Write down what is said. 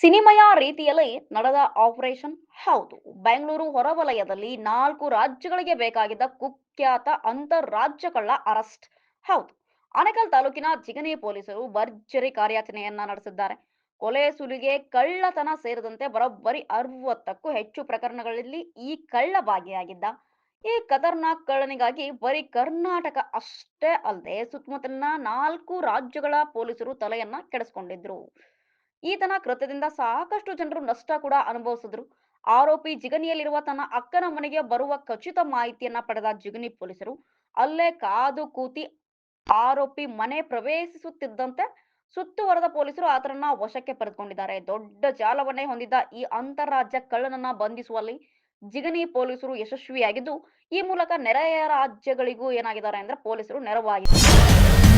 ಸಿನಿಮೆಯ ರೀತಿಯಲ್ಲಿ ನಡೆದ ಆಪರೇಷನ್ ಹೌದು. ಬೆಂಗಳೂರು ಹೊರವಲಯದಲ್ಲಿ ನಾಲ್ಕು ರಾಜ್ಯಗಳಿಗೆ ಬೇಕಾಗಿದ್ದ ಕುಖ್ಯಾತ ಅಂತಾರಾಜ್ಯ ಕಳ್ಳ ಅರೆಸ್ಟ್. ಹೌದು. ಆನೇಕಲ್ ತಾಲೂಕಿನ ಜಿಗನಿ ಪೊಲೀಸರು ಭರ್ಜರಿ ಕಾರ್ಯಾಚರಣೆಯನ್ನ ನಡೆಸಿದ್ದಾರೆ. ಕೊಲೆ ಸುಲಿಗೆ, ಕಳ್ಳತನ ಸೇರಿದಂತೆ ಬರೋಬ್ಬರಿ ಅರವತ್ತಕ್ಕೂ ಹೆಚ್ಚು ಪ್ರಕರಣಗಳಲ್ಲಿ ಈ ಕಳ್ಳ ಭಾಗಿಯಾಗಿದ್ದ. ಈ ಖತರ್ನಾಕ್ ಕಳ್ಳನಿಗಾಗಿ ಬರೀ ಕರ್ನಾಟಕ ಅಷ್ಟೇ ಅಲ್ಲದೆ ಸುತ್ತಮುತ್ತಲಿನ ನಾಲ್ಕು ರಾಜ್ಯಗಳ ಪೊಲೀಸರು ತಲೆಯನ್ನ ಕೆಡಿಸ್ಕೊಂಡಿದ್ರು. ಈತನ ಕೃತ್ಯದಿಂದ ಸಾಕಷ್ಟು ಜನರು ನಷ್ಟ ಕೂಡ ಅನುಭವಿಸಿದ್ರು. ಆರೋಪಿ ಜಿಗಣಿಯಲ್ಲಿರುವ ತನ್ನ ಅಕ್ಕನ ಮನೆಗೆ ಬರುವ ಖಚಿತ ಮಾಹಿತಿಯನ್ನ ಪಡೆದ ಜಿಗಣಿ ಪೊಲೀಸರು, ಅಲ್ಲೇ ಕಾದು ಕೂತಿ ಆರೋಪಿ ಮನೆ ಪ್ರವೇಶಿಸುತ್ತಿದ್ದಂತೆ ಸುತ್ತುವರೆದ ಪೊಲೀಸರು ಆತನನ್ನ ವಶಕ್ಕೆ ಪಡೆದುಕೊಂಡಿದ್ದಾರೆ. ದೊಡ್ಡ ಜಾಲವನ್ನೇ ಹೊಂದಿದ್ದ ಈ ಅಂತಾರಾಜ್ಯ ಕಳ್ಳನನ್ನ ಬಂಧಿಸುವಲ್ಲಿ ಜಿಗಣಿ ಪೊಲೀಸರು ಯಶಸ್ವಿಯಾಗಿದ್ದು, ಈ ಮೂಲಕ ನೆರೆಯ ರಾಜ್ಯಗಳಿಗೂ ಏನಾಗಿದ್ದಾರೆ ಅಂದ್ರೆ ಪೊಲೀಸರು ನೆರವಾಗಿದ್ದಾರೆ.